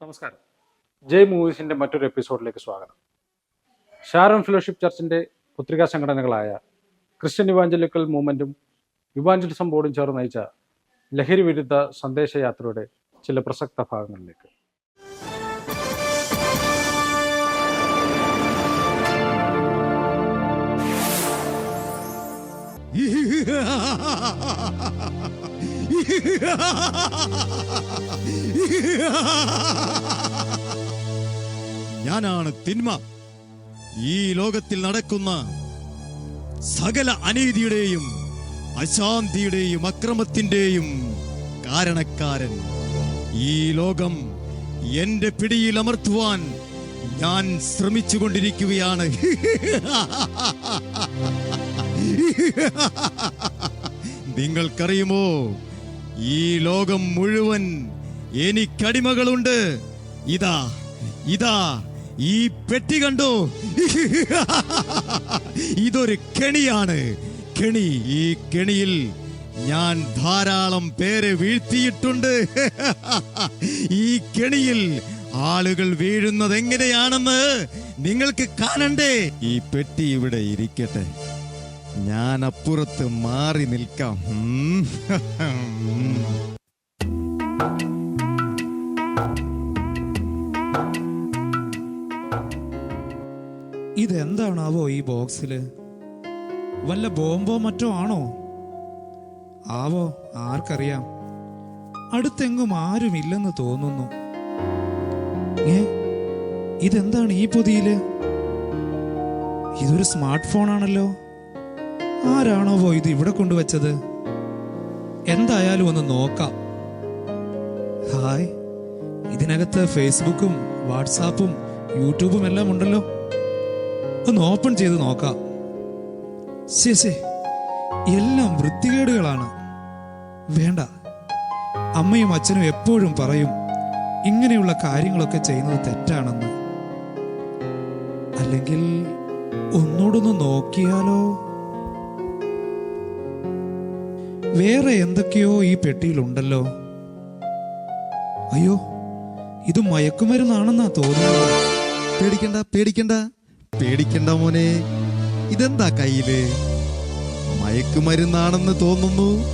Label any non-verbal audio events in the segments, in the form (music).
നമസ്കാരം. ജയ് മൂവീസിന്റെ മറ്റൊരു എപ്പിസോഡിലേക്ക് സ്വാഗതം. ഷാരോൺ ഫെലോഷിപ്പ് ചർച്ചിന്റെ പുത്രികാ സംഘടനകളായ ക്രിസ്ത്യൻ ഇവാഞ്ചലിക്കൽ മൂവ്മെന്റും ഇവാഞ്ചലിസം ബോർഡും ചേർന്ന് നയിച്ച ലഹരി വിരുദ്ധ സന്ദേശയാത്രയുടെ ചില പ്രസക്ത ഭാഗങ്ങളിലേക്ക്. (laughs) (laughs) ഞാനാണ് തിന്മ. ഈ ലോകത്തിൽ നടക്കുന്ന സകല അനീതിയുടെയും അശാന്തിയുടെയും അക്രമത്തിന്റെയും കാരണക്കാരൻ ഈ ലോകം എന്റെ പിടിയിൽ അമർത്തുവാൻ ഞാൻ ശ്രമിച്ചുകൊണ്ടിരിക്കുകയാണ്. (laughs) നിങ്ങൾക്കറിയുമോ? ഈ ലോകം മുഴുവൻ എനിക്കടിമകളുണ്ട്. ഇതാ ഇതാ ഈ പെട്ടി കണ്ടോ? (laughs) ഇതൊരു കെണിയാണ്. കെണി ഈ കെണിയിൽ ഞാൻ ധാരാളം പേരെ വീഴ്ത്തിയിട്ടുണ്ട്. (laughs) ഈ കെണിയിൽ ആളുകൾ വീഴുന്നത് എങ്ങനെയാണെന്ന് നിങ്ങൾക്ക് കാണണ്ടേ? ഈ പെട്ടി ഇവിടെ ഇരിക്കട്ടെ. ഞാൻ അപ്പുറത്ത് മാറി നിൽക്കാം. ഇതെന്താണാവോ ഈ ബോക്സിൽ? വല്ല ബോംബോ മറ്റോ ആണോ? ആവോ ആർക്കറിയാം. അടുത്തെങ്ങും ആരുമില്ലെന്ന് തോന്നുന്നു. ഏ? ഇതെന്താണ് ഈ പൊതിയിൽ? ഇതൊരു സ്മാർട്ട് ഫോൺ ആണല്ലോ ആരാണോവോ ഇത് ഇവിടെ കൊണ്ടുവച്ചത്? എന്തായാലും ഒന്ന് നോക്കാം. ഹായ്. ഇതിനകത്ത് ഫേസ്ബുക്കും വാട്സാപ്പും യൂട്യൂബും എല്ലാം ഉണ്ടല്ലോ. ഒന്ന് ഓപ്പൺ ചെയ്ത് നോക്കാം. ശേ എല്ലാം വൃത്തികേടുകളാണ്. വേണ്ട. അമ്മയും അച്ഛനും എപ്പോഴും പറയും ഇങ്ങനെയുള്ള കാര്യങ്ങളൊക്കെ ചെയ്യുന്നത് തെറ്റാണെന്ന്. അല്ലെങ്കിൽ ഒന്നുകൂടൊന്ന് നോക്കിയാലോ? വേറെ എന്തൊക്കെയോ ഈ പെട്ടിയിലുണ്ടല്ലോ. അയ്യോ ഇത് മയക്കുമരുന്നാണെന്നാ തോന്നുന്നത്. പേടിക്കണ്ട പേടിക്കണ്ട പേടിക്കണ്ട മോനെ. ഇതെന്താ കയ്യിൽ? മയക്കുമരുന്നാണെന്ന് തോന്നുന്നു.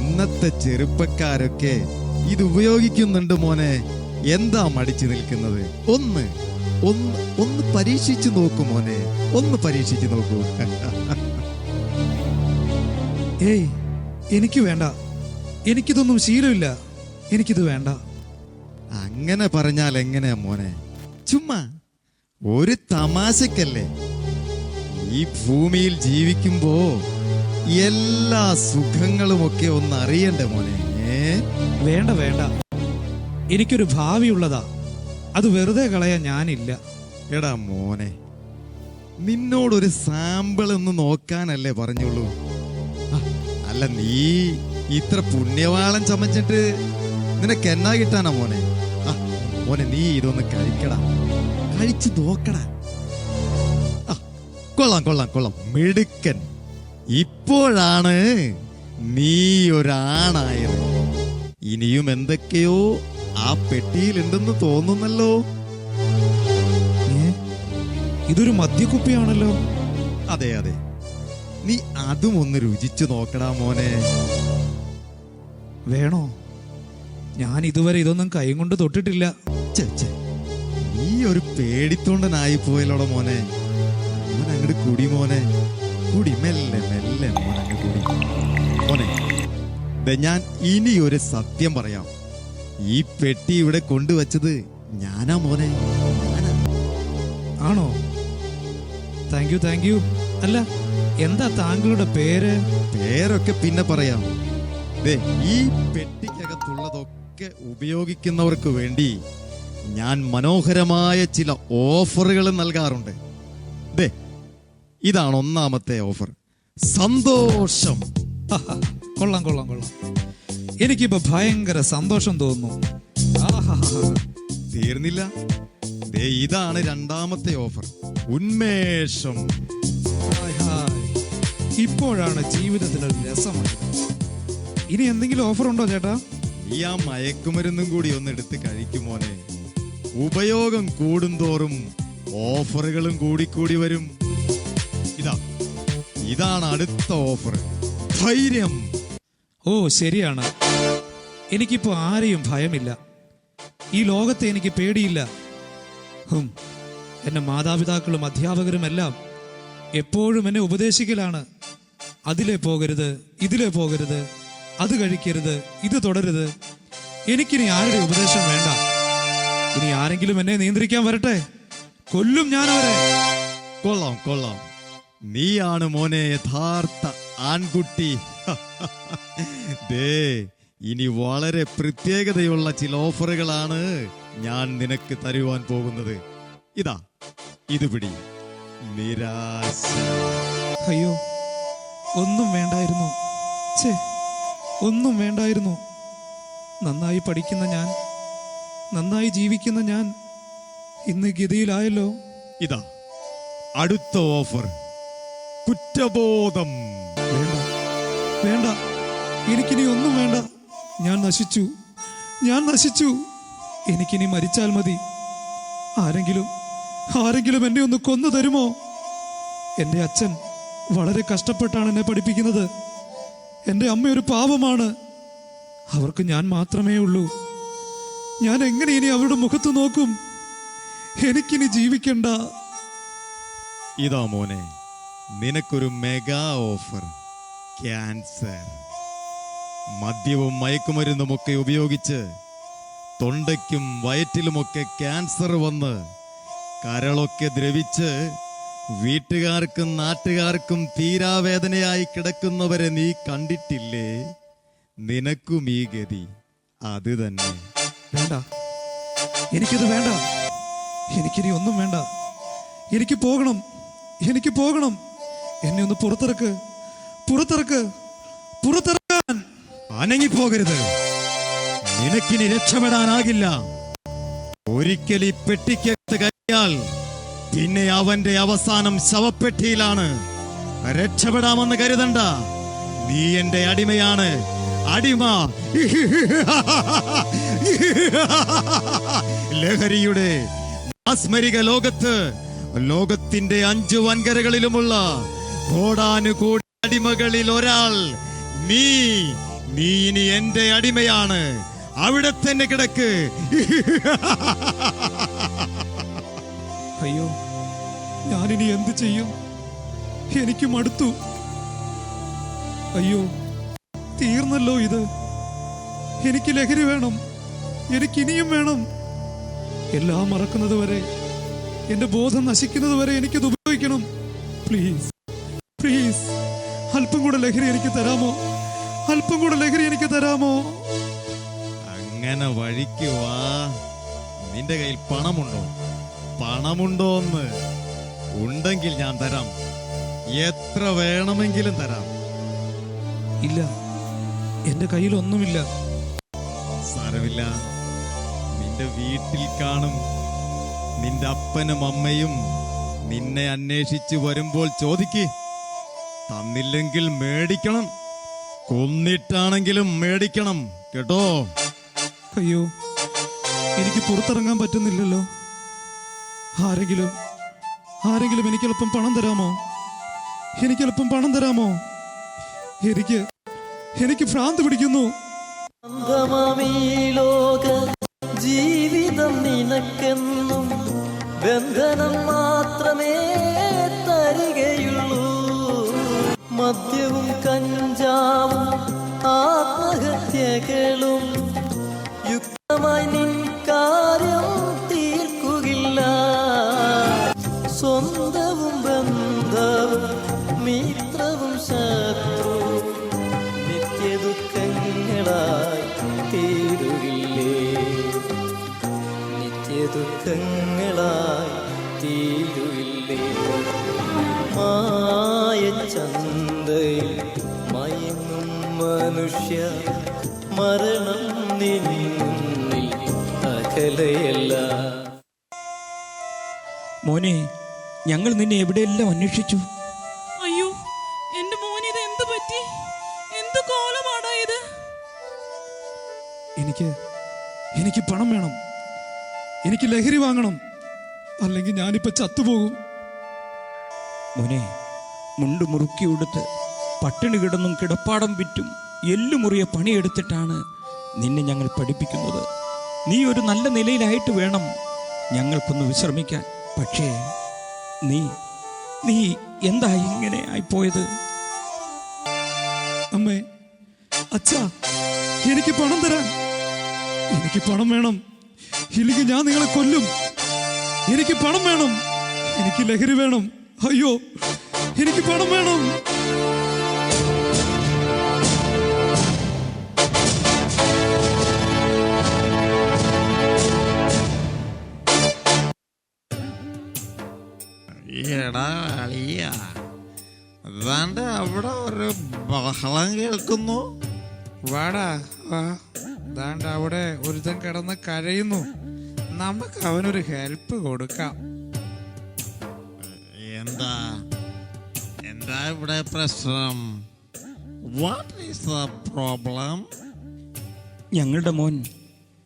ഇന്നത്തെ ചെറുപ്പക്കാരൊക്കെ ഇത് ഉപയോഗിക്കുന്നുണ്ട് മോനെ. എന്താ മടിച്ചു നിൽക്കുന്നത്? ഒന്ന് ഒന്ന് ഒന്ന് പരീക്ഷിച്ചു നോക്കൂ മോനെ. ഒന്ന് പരീക്ഷിച്ചു നോക്കൂ. (laughs) ഏയ് എനിക്ക് വേണ്ട. എനിക്കിതൊന്നും ശീലമില്ല. എനിക്കിത് വേണ്ട. അങ്ങനെ പറഞ്ഞാൽ എങ്ങനെയാ മോനെ? ചുമ്മാ. ഒരു തമാശക്കല്ലേ? ഈ ഭൂമിയിൽ ജീവിക്കുമ്പോ എല്ലാ സുഖങ്ങളുമൊക്കെ ഒന്ന് അറിയണ്ടേ മോനെ? വേണ്ട വേണ്ട. എനിക്കൊരു ഭാവിയുള്ളതാ. അത് വെറുതെ കളയാൻ ഞാനില്ല. എടാ മോനെ നിന്നോടൊരു സാമ്പിൾ ഒന്ന് നോക്കാനല്ലേ പറഞ്ഞുള്ളൂ. അല്ല നീ ഇത്ര പുണ്യവാളം ചമച്ചിട്ട് നിനക്ക് എന്നാ കിട്ടാനാ മോനെ? ആ, മോനെ നീ ഇതൊന്ന് കഴിക്കടാ. കഴിച്ചു നോക്കടാ. ആ, കൊള്ളാം കൊള്ളാം കൊള്ളാം. മിടുക്കൻ. ഇപ്പോഴാണ് നീ ഒരാണായത്. ഇനിയും എന്തൊക്കെയോ ആ പെട്ടിയിലുണ്ടെന്ന് തോന്നുന്നല്ലോ. ഇതൊരു മദ്യക്കുപ്പിയാണല്ലോ. അതെ അതെ. നീ അതും ഒന്ന് രുചിച്ചു നോക്കടാ മോനെ. വേണോ? ഞാൻ ഇതുവരെ ഇതൊന്നും കൈ കൊണ്ട് തൊട്ടിട്ടില്ല. നീ ഒരു പേടിത്തൊണ്ടനായി പോയല്ലോടെ മോനെ. മോൻ അങ്ങോട്ട് കുടി മോനെ. കുടി മെല്ലെ മെല്ലെ മോൻ അങ്ങ് കുടി. മോനെ ഞാൻ ഇനി ഒരു സത്യം പറയാം. ഈ പെട്ടി ഇവിടെ കൊണ്ടുവച്ചത് ഞാനാ മോനെ. ആണോ? താങ്ക് യു താങ്ക് യു അല്ല എന്താ താങ്കളുടെ പേര്? പേരൊക്കെ പിന്നെ പറയാം. ദേ ഈ പെട്ടിക്കകത്തുള്ളതൊക്കെ ഉപയോഗിക്കുന്നവർക്ക് വേണ്ടി ഞാൻ മനോഹരമായ ചില ഓഫറുകൾ നൽകാറുണ്ട്. ദേ ഇതാണ് ഒന്നാമത്തെ ഓഫർ. സന്തോഷം. കൊള്ളാം കൊള്ളാം കൊള്ളാം. എനിക്കിപ്പോ ഭയങ്കര സന്തോഷം തോന്നുന്നു. തീർന്നില്ല. ദേ ഇതാണ് രണ്ടാമത്തെ ഓഫർ. ഉന്മേഷം. ഇപ്പോഴാണ് ജീവിതത്തിനൊരു രസമാണ് ഇനി എന്തെങ്കിലും ഓഫർ ഉണ്ടോ ചേട്ടാ? ഈ ആ മയക്കുമരുന്നും കൂടി ഒന്ന് എടുത്ത് കഴിക്കുമോനെ ഉപയോഗം കൂടുന്തോറും ഓഫറുകളും കൂടിക്കൂടി വരും. ഇതാ ഇതാണ് അടുത്ത ഓഫർ ധൈര്യം. ഓ ശരിയാണ്. എനിക്കിപ്പോ ആരെയും ഭയമില്ല. ഈ ലോകത്തെ എനിക്ക് പേടിയില്ല. ഹും എന്റെ മാതാപിതാക്കളും അധ്യാപകരും എല്ലാം എപ്പോഴും എന്നെ ഉപദേശിക്കലാണ്. അതിലേ പോകരുത് ഇതിലെ പോകരുത് അത് കഴിക്കരുത് ഇത് തുടരുത്. എനിക്കിനി ആരുടെ ഉപദേശം വേണ്ട? ഇനി ആരെങ്കിലും എന്നെ നിയന്ത്രിക്കാൻ വരട്ടെ? കൊല്ലും ഞാൻ അവരെ. കൊള്ളാം കൊള്ളാം. നീയാണ് മോനെ യഥാർത്ഥ ആൺകുട്ടി. ദേ ഇനി വളരെ പ്രത്യേകതയുള്ള ചില ഓഫറുകളാണ് ഞാൻ നിനക്ക് തരുവാൻ പോകുന്നത്. ഇതാ ഇത് പിടി. നിരാശ. അയ്യോ. ഒന്നും വേണ്ടായിരുന്നു. ഛേ ഒന്നും വേണ്ടായിരുന്നു. നന്നായി പഠിക്കുന്ന ഞാൻ നന്നായി ജീവിക്കുന്ന ഞാൻ ഇന്ന് ഗതിയിലായല്ലോ. ഇതാ അടുത്ത ഓഫർ. കുറ്റബോധം. വേണ്ട വേണ്ട എനിക്കിനി ഒന്നും വേണ്ട. ഞാൻ നശിച്ചു ഞാൻ നശിച്ചു. എനിക്കിനി മരിച്ചാൽ മതി. ആരെങ്കിലും ആരെങ്കിലും എന്നെ ഒന്ന് കൊന്നു തരുമോ? എന്റെ അച്ഛൻ വളരെ കഷ്ടപ്പെട്ടാണ് എന്നെ പഠിപ്പിക്കുന്നത്. എന്റെ അമ്മ ഒരു പാവമാണ്. അവർക്ക് ഞാൻ മാത്രമേ ഉള്ളൂ. ഞാൻ എങ്ങനെ ഇനി അവരുടെ മുഖത്ത് നോക്കും? എനിക്കിനി ജീവിക്കണ്ട. ഇതാ മോനെ നിനക്കൊരു മെഗാ ഓഫർ ക്യാൻസർ. മദ്യവും മയക്കുമരുന്നുമൊക്കെ ഉപയോഗിച്ച് തൊണ്ടയ്ക്കും വയറ്റിലുമൊക്കെ ക്യാൻസർ വന്ന് കരളൊക്കെ ദ്രവിച്ച് വീട്ടുകാർക്കും നാട്ടുകാർക്കും തീരാവേദനയായി കിടക്കുന്നവരെ നീ കണ്ടിട്ടില്ലേ? നിനക്കും ഈ ഗതി അത് തന്നെ. വേണ്ട. എനിക്കത് വേണ്ട. എനിക്കിനി ഒന്നും വേണ്ട. എനിക്ക് പോകണം. എനിക്ക് പോകണം. എന്നെ ഒന്ന് പുറത്തിറക്ക്. പുറത്തിറക്ക്. പുറത്തിറക്കാൻ. അനങ്ങിപ്പോകരുത്. നിനക്കിനി രക്ഷപ്പെടാനാകില്ല. ഒരിക്കൽ ഈ പെട്ടിക്കകത്ത് കഴിഞ്ഞാൽ പിന്നെ അവന്റെ അവസാനം ശവപ്പെട്ടിയിലാണ്. രക്ഷപ്പെടാമെന്ന് കരുതണ്ട. നീ എന്റെ അടിമയാണ്. അടിമ. ലഹരിയുടെ മാസ്മരിക ലോകത്ത് ലോകത്തിന്റെ അഞ്ചു വൻകരകളിലുമുള്ള കോടാനുകൂടി അടിമകളിൽ ഒരാൾ നീ. നീ ഇനി എന്റെ അടിമയാണ്. അവിടെ തന്നെ കിടക്ക്. അയ്യോ ഞാനിനി എന്ത് ചെയ്യും? എനിക്ക് മടുത്തു അയ്യോ തീർന്നല്ലോ ഇത്. എനിക്ക് ലഹരി വേണം. എനിക്ക് ഇനിയും വേണം. എല്ലാം മറക്കുന്നത് വരെ എന്റെ ബോധം നശിക്കുന്നത് വരെ എനിക്കത് ഉപയോഗിക്കണം. പ്ലീസ് പ്ലീസ് അല്പം കൂടെ ലഹരി എനിക്ക് തരാമോ? അല്പം കൂടെ ലഹരി എനിക്ക് തരാമോ? അങ്ങനെ വഴിക്ക് വാ. നിന്റെ കയ്യിൽ പണമുണ്ടോ? പണമുണ്ടോന്ന്? ഉണ്ടെങ്കിൽ ഞാൻ തരാം. എത്ര വേണമെങ്കിലും തരാം. ഇല്ല. എന്റെ കയ്യിൽ ഒന്നുമില്ല സാരമില്ല. നിന്റെ വീട്ടിൽ കാണും. നിന്റെ അപ്പനും അമ്മയും നിന്നെ അന്വേഷിച്ചു വരുമ്പോൾ ചോദിക്ക്. തന്നില്ലെങ്കിൽ മേടിക്കണം. കൊന്നിട്ടാണെങ്കിലും മേടിക്കണം. കേട്ടോ? അയ്യോ എനിക്ക് പുറത്തിറങ്ങാൻ പറ്റുന്നില്ലല്ലോ. ആരെങ്കിലും ആരെങ്കിലും എനിക്കല്പം പണം തരാമോ? എനിക്കല്പം പണം തരാമോ? എനിക്ക് എനിക്ക് ഭ്രാന്ത് പിടിക്കുന്നു. ലോക ജീവിതം നിനക്കെന്നും ബന്ധനം മാത്രമേ തരികയുള്ളൂ. മദ്യവും കഞ്ചാവും ആത്മഹത്യകളും യുക്തമായി മോനെ ഞങ്ങൾ നിന്നെ എവിടെയെല്ലാം അന്വേഷിച്ചു? അയ്യോ എന്റെ മോനിത് ഇത് എന്ത് പറ്റി? എന്ത് കോലമാടാ ഇത്? എനിക്ക് എനിക്ക് പണം വേണം. എനിക്ക് ലഹരി വാങ്ങണം. അല്ലെങ്കിൽ ഞാനിപ്പോ ചത്തുപോകും. മോനെ മുണ്ട് മുറുക്കി ഉടുത്ത് പട്ടിണി കിടന്നും കിടപ്പാടം വിറ്റും എല്ലുമുറിയ പണിയെടുത്തിട്ടാണ് നിന്നെ ഞങ്ങൾ പഠിപ്പിക്കുന്നത്. നീ ഒരു നല്ല നിലയിലായിട്ട് വേണം ഞങ്ങൾക്കൊന്ന് വിശ്രമിക്കാൻ. പക്ഷേ നീ നീ എന്താ ഇങ്ങനെ ആയിപ്പോയത്? അമ്മേ അച്ഛാ എനിക്ക് പണം തരാൻ. എനിക്ക് പണം വേണം. ഇല്ലെങ്കിൽ ഞാൻ നിങ്ങളെ കൊല്ലും. എനിക്ക് പണം വേണം. എനിക്ക് ലഹരി വേണം. അയ്യോ എനിക്ക് പണം വേണം. എടാ അളിയ. അതാണ്ട് അവിടെ ഒരു ബഹളം കേൾക്കുന്നു. വാടാ വാ. ദാണ്ട് അവിടെ ഒരുത്തൻ കിടന്ന് കരയുന്നു. നമുക്ക് അവനൊരു ഹെൽപ്പ് കൊടുക്കാം. എന്താ? എന്താ ഇവിടെ പ്രശ്നം? വാട്ട് ഈസ് ദ പ്രോബ്ലം ഞങ്ങളുടെ മോൻ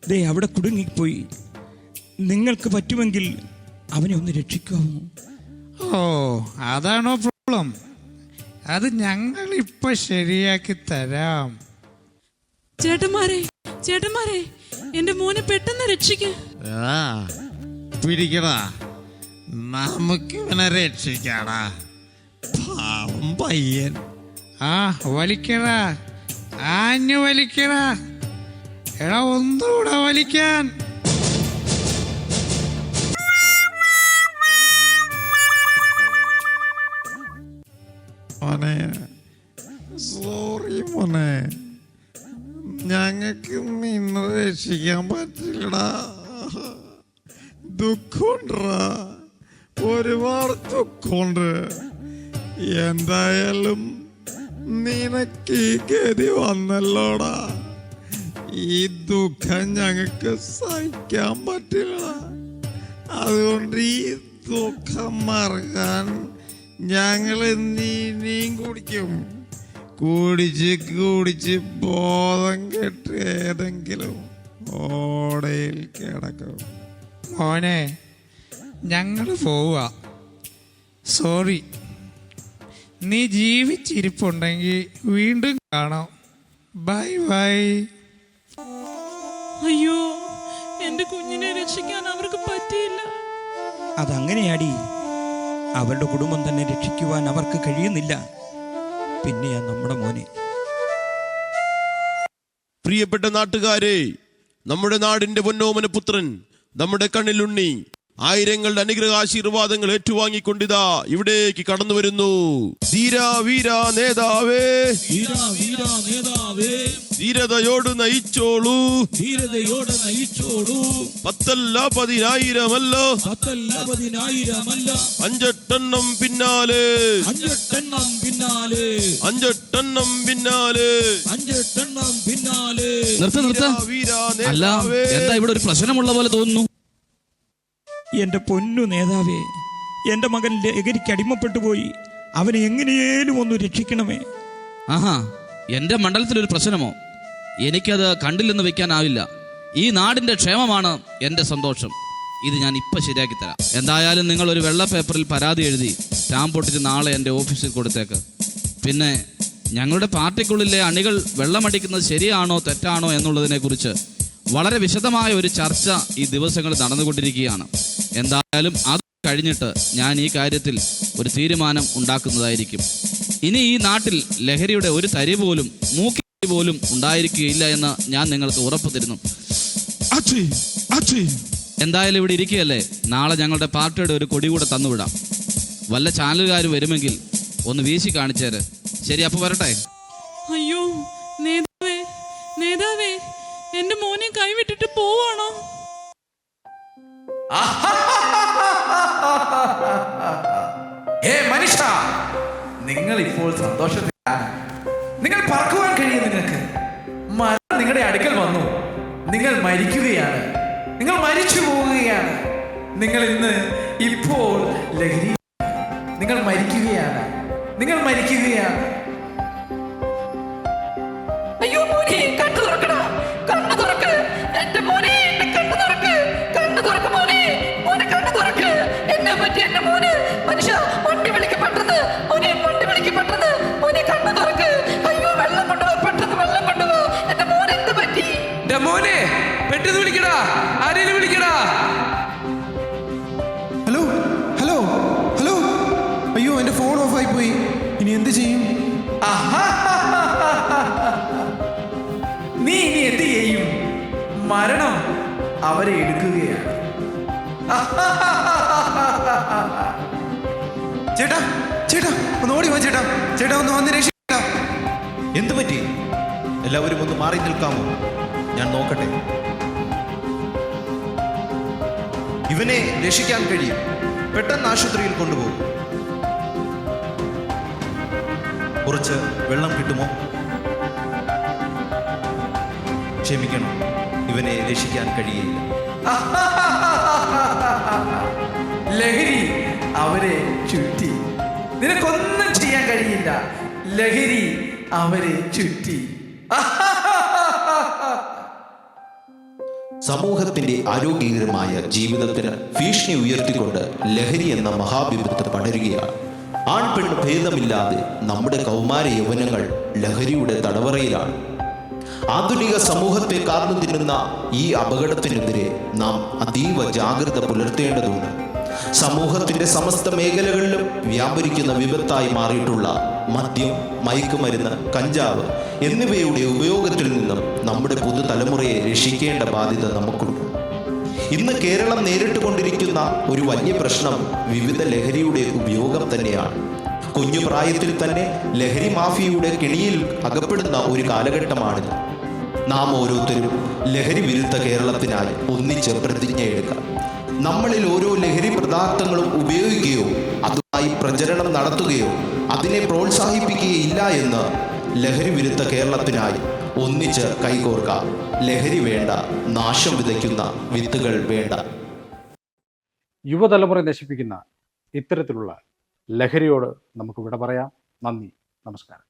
ദേ അവിടെ കുടുങ്ങിപ്പോയി. നിങ്ങൾക്ക് പറ്റുമെങ്കിൽ അവനെ ഒന്ന് രക്ഷിക്കാമോ? ഓ അതാണോ പ്രോബ്ലം അത് ഞങ്ങൾ ഇപ്പൊ ശരിയാക്കി തരാം. ചേട്ടന്മാരെ ചേട്ടന്മാരെ എന്റെ മോനെ പെട്ടെന്ന് രക്ഷിക്ക്. ആ പിടിക്കടാ. നമുക്ക് ഇവനെ രക്ഷിക്കാടാ. പാവം പയ്യൻ. ആ വലിക്കടാ. ആഞ്ഞു വലിക്കടാ. എടാ ഒന്നുകൂടെ വലിക്കാൻ. മോനെ. സോറി മോനെ. ഞങ്ങൾക്ക് നിന്നെ രക്ഷിക്കാൻ പറ്റില്ലടാ. ദുഃഖമുണ്ടാ ഒരുപാട് ദുഃഖമുണ്ട്. എന്തായാലും നിനക്ക് ഈ ഗതി വന്നല്ലോടാ. ഈ ദുഃഖം ഞങ്ങൾക്ക് സഹിക്കാൻ പറ്റില്ല അതുകൊണ്ട് ഈ ദുഃഖം മറക്കാൻ ഞങ്ങൾ നീ കുടിക്കും. കുടിച്ച് കുടിച്ച് ബോധം കെട്ട് ഏതെങ്കിലും ഓടയിൽ കിടക്കും. മോനെ ഞങ്ങൾ പോവുക. സോറി. നീ ജീവിച്ചിരിപ്പുണ്ടെങ്കിൽ വീണ്ടും കാണാം. Bye bye. അയ്യോ എന്റെ കുഞ്ഞിനെ രക്ഷിക്കാൻ അവർക്ക് പറ്റിയില്ല. അതങ്ങനെയാടി. അവരുടെ കുടുംബം തന്നെ രക്ഷിക്കുവാൻ അവർക്ക് കഴിയുന്നില്ല. പിന്നെയാ നമ്മുടെ മോനെ. പ്രിയപ്പെട്ട നാട്ടുകാരെ നമ്മുടെ നാടിന്റെ പൊന്നോമന പുത്രൻ നമ്മുടെ കണ്ണിലുണ്ണി ആയിരങ്ങളുടെ അനുഗ്രഹ അനുഗ്രഹാശീർവാദങ്ങൾ ഏറ്റുവാങ്ങിക്കൊണ്ടിതാ ഇവിടേക്ക് കടന്നു വരുന്നു. നേതാവേ ധീരതയോട് നയിച്ചോളൂ ധീരതയോട് നയിച്ചോളൂ. പത്തല്ല പതിനായിരമല്ല. പത്തല്ല പതിനായിരമല്ല അഞ്ചെട്ടെണ്ണം പിന്നാലെ. അഞ്ചെട്ടെണ്ണം പിന്നാലെ. അഞ്ചെട്ടെണ്ണം പിന്നാലെ അഞ്ചെട്ടെണ്ണം പിന്നാലെ നിർത്ത നിർത്ത അല്ല എന്താ ഇവിടെ ഒരു പ്രശ്നമുള്ള പോലെ തോന്നുന്നു? എന്റെ പൊന്നു നേതാവേ എന്റെ മകൻ ലഹരിക്ക് അടിമപ്പെട്ടു പോയി. അവനെ എങ്ങനെയേലും ഒന്ന് രക്ഷിക്കണമേ. ആഹാ എന്റെ മണ്ഡലത്തിലൊരു പ്രശ്നമോ? എനിക്കത് കണ്ടില്ലെന്ന് വെക്കാനാവില്ല. ഈ നാടിന്റെ ക്ഷേമമാണ് എന്റെ സന്തോഷം. ഇത് ഞാൻ ഇപ്പം ശരിയാക്കി തരാം. എന്തായാലും നിങ്ങൾ ഒരു വെള്ള പേപ്പറിൽ പരാതി എഴുതി സ്റ്റാമ്പ് ഒട്ടിച്ച് നാളെ എന്റെ ഓഫീസിൽ കൊടുത്തേക്ക്. പിന്നെ ഞങ്ങളുടെ പാർട്ടിക്കുള്ളിലെ അണികൾ വെള്ളമടിക്കുന്നത് ശരിയാണോ തെറ്റാണോ എന്നുള്ളതിനെക്കുറിച്ച് വളരെ വിശദമായ ഒരു ചർച്ച ഈ ദിവസങ്ങൾ നടന്നുകൊണ്ടിരിക്കുകയാണ്. എന്തായാലും അത് കഴിഞ്ഞിട്ട് ഞാൻ ഈ കാര്യത്തിൽ ഒരു തീരുമാനം ഉണ്ടാക്കുന്നതായിരിക്കും. ഇനി ഈ നാട്ടിൽ ലഹരിയുടെ ഒരു തരി പോലും മൂക്കി പോലും ഉണ്ടായിരിക്കുകയില്ല എന്ന് ഞാൻ നിങ്ങൾക്ക് ഉറപ്പ് തരുന്നു. എന്തായാലും ഇവിടെ ഇരിക്കുകയല്ലേ? നാളെ ഞങ്ങളുടെ പാർട്ടിയുടെ ഒരു കൊടി കൂടെ തന്നുവിടാം. വല്ല ചാനലുകാർ വരുമെങ്കിൽ ഒന്ന് വീശി കാണിച്ചേര്. ശരി അപ്പൊ വരട്ടെ. അയ്യോ നേതാവേ നേതാവേ എന്റെ മോനെ കൈവിട്ടിട്ട് പോവാണോ? ഏ നിങ്ങൾ ഇപ്പോൾ സന്തോഷത്തിലാണ് നിങ്ങൾ പറക്കുവാൻ കഴിയും നിങ്ങൾക്ക്? മരണം നിങ്ങളുടെ അടുക്കൽ വന്നു. നിങ്ങൾ മരിക്കുകയാണ്. നിങ്ങൾ മരിച്ചു പോവുകയാണ്. നിങ്ങൾ ഇന്ന് ഇപ്പോൾ ലഹരി നിങ്ങൾ മരിക്കുകയാണ്. നിങ്ങൾ മരിക്കുകയാണ്. അയ്യോ പെട്ടെന്ന് മോനെ വണ്ടി വിളിക്ക് പെട്ടെന്ന് മോനെ കണ്ണു തുറക്ക്. അയ്യോ വെള്ളം കൊണ്ടുപോ പെട്ടെന്ന് വെള്ളം കൊണ്ടുപോ. എന്റെ മോൻ എന്ത് പറ്റി? എന്റെ മോനെ പെട്ടെന്ന് വിളിക്കടാ. ആരെയും വിളിക്കടാ. Hello hello hello. അയ്യോ എന്റെ ഫോൺ ഓഫായി പോയി ഇനി എന്ത് ചെയ്യും? നീ ഇനി എന്ത് ചെയ്യും? മരണം അവരെ എടുക്കുകയാണ്. ചേട്ടാ ചേട്ടാ ഒന്ന് ഓടി വാ ചേട്ടാ. ചേട്ടാ ഒന്ന് വന്ന് രക്ഷിക്കാ എന്തു പറ്റി? എല്ലാവരും ഒന്ന് മാറി നിൽക്കാമോ? ഞാൻ നോക്കട്ടെ. ഇവനെ രക്ഷിക്കാൻ കഴിയും. പെട്ടെന്ന് ആശുപത്രിയിൽ കൊണ്ടുപോകും. കുറച്ച് വെള്ളം കിട്ടുമോ? ക്ഷമിക്കണം ഇവനെ രക്ഷിക്കാൻ കഴിയില്ല. ലഹരി അവരെ ചുറ്റി. നിനക്കൊന്നും ചെയ്യാൻ കഴിയില്ല. ലഹരി അവരെ ചുറ്റി. സമൂഹത്തിന്റെ ആരോഗ്യകരമായ ജീവിതത്തിന് ഭീഷണി ഉയർത്തിക്കൊണ്ട് ലഹരി എന്ന മഹാവിപത്ത് പടരുകയാണ്. ആൺപെൺ ഭേദമില്ലാതെ നമ്മുടെ കൗമാര യൗവനങ്ങൾ ലഹരിയുടെ തടവറയിലാണ്. ആധുനിക സമൂഹത്തെ കാർന്നു തിന്നുന്ന ഈ അപകടത്തിനെതിരെ നാം അതീവ ജാഗ്രത പുലർത്തേണ്ടതുണ്ട്. സമൂഹത്തിന്റെ സമസ്ത മേഖലകളിലും വ്യാപരിക്കുന്ന വിപത്തായി മാറിയിട്ടുള്ള മദ്യം മയക്കുമരുന്ന് കഞ്ചാവ് എന്നിവയുടെ ഉപയോഗത്തിൽ നിന്നും നമ്മുടെ പുതുതലമുറയെ രക്ഷിക്കേണ്ട ബാധ്യത നമുക്കുണ്ട്. ഇന്ന് കേരളം നേരിട്ട് കൊണ്ടിരിക്കുന്ന ഒരു വലിയ പ്രശ്നം വിവിധ ലഹരിയുടെ ഉപയോഗം തന്നെയാണ്. കുഞ്ഞു പ്രായത്തിൽ തന്നെ ലഹരി മാഫിയയുടെ കെണിയിൽ അകപ്പെടുന്ന ഒരു കാലഘട്ടമാണിത്. നാം ഓരോരുത്തരും ലഹരി വിരുദ്ധ കേരളത്തിനായി ഒന്നിച്ച് പ്രതിജ്ഞയെടുക്കാം. നമ്മളിൽ ഓരോ ലഹരി പദാർത്ഥങ്ങളും ഉപയോഗിക്കുകയോ അതുമായി പ്രചരണം നടത്തുകയോ അതിനെ പ്രോത്സാഹിപ്പിക്കുകയില്ല എന്ന് ലഹരി വിരുദ്ധ കേരളത്തിനായി ഒന്നിച്ച് കൈകോർക്ക. ലഹരി വേണ്ട നാശം വിതയ്ക്കുന്ന വിത്തുകൾ വേണ്ട. യുവതലമുറ നശിപ്പിക്കുന്ന ഇത്തരത്തിലുള്ള ലഹരിയോട് നമുക്ക് വിട പറയാം. നന്ദി നമസ്കാരം.